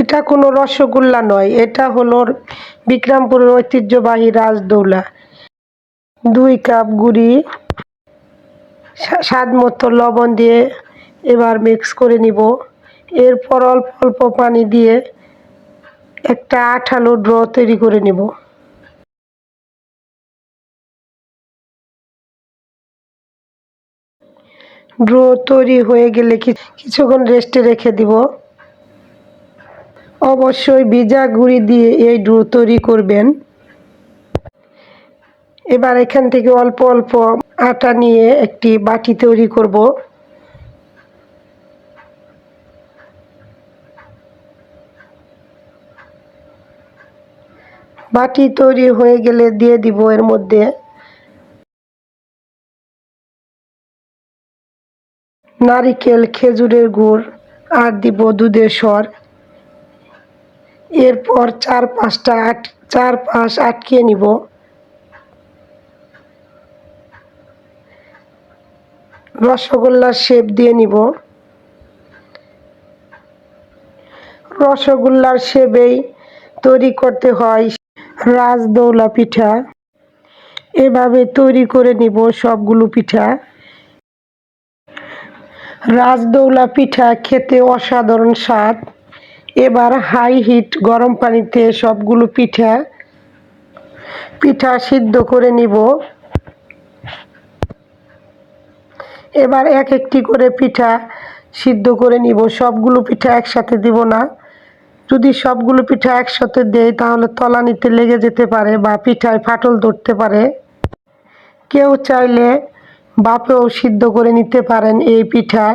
এটা কোনো রসগোল্লা নয়, এটা হলো বিক্রমপুরের ঐতিহ্যবাহী রাজদৌলা। দুই কাপ গুড়ি স্বাদ মতো লবণ দিয়ে এবার মিক্স করে নিব। এরপর অল্প অল্প পানি দিয়ে একটা আঠালো ড্র তৈরি করে নিব। ড্র তৈরি হয়ে গেলে কিছুক্ষণ রেস্টে রেখে দিব। অবশ্যই ভিজা গুঁড়ি দিয়ে এই ডো তৈরি করবেন। এবার এখান থেকে অল্প অল্প আটা নিয়ে একটি বাটি তৈরি করব। বাটি তৈরি হয়ে গেলে দিয়ে দিব এর মধ্যে নারিকেল, খেজুরের গুড় আর দিব দুধের স্বর। এরপর চার পাঁচটা আট, চার পাঁচ আটকিয়ে নিব। রসগোল্লার শেপ দিয়ে নিব। রসগোল্লার শেপেই তৈরি করতে হয় রাজদৌলা পিঠা। এভাবে তৈরি করে নিব সবগুলো পিঠা। রাজদৌলা পিঠা খেতে অসাধারণ স্বাদ। এবার হাই হিট গরম পানিতে সবগুলো পিঠা পিঠা সিদ্ধ করে নিব। এবার এক একটি করে পিঠা সিদ্ধ করে নিব। সবগুলো পিঠা একসাথে দিব না। যদি সবগুলো পিঠা একসাথে দেই, তাহলে তলানিতে লেগে যেতে পারে বা পিঠায় ফাটল ধরতে পারে। কেউ চাইলে বাপেও সিদ্ধ করে নিতে পারেন এই পিঠা।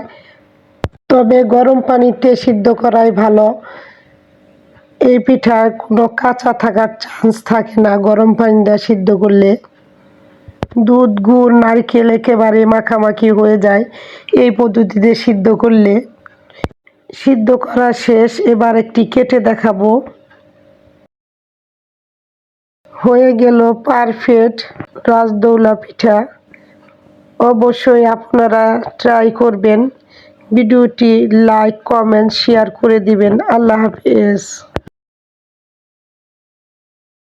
তবে গরম পানিতে সিদ্ধ করাই ভালো। এই পিঠার কোনো কাঁচা থাকার চান্স থাকে না। গরম পানি দিয়ে সিদ্ধ করলে দুধ, গুড়, নারকেল একেবারে মাখামাখি হয়ে যায়। এই পদ্ধতিতে সিদ্ধ করলে সিদ্ধ করা শেষ। এবার একটি কেটে দেখাবো। হয়ে গেল পারফেক্ট রাজদৌলা পিঠা। অবশ্যই আপনারা ট্রাই করবেন। ভিডিওটি লাইক কমেন্ট শেয়ার করে দিবেন। আল্লাহ হাফিজ।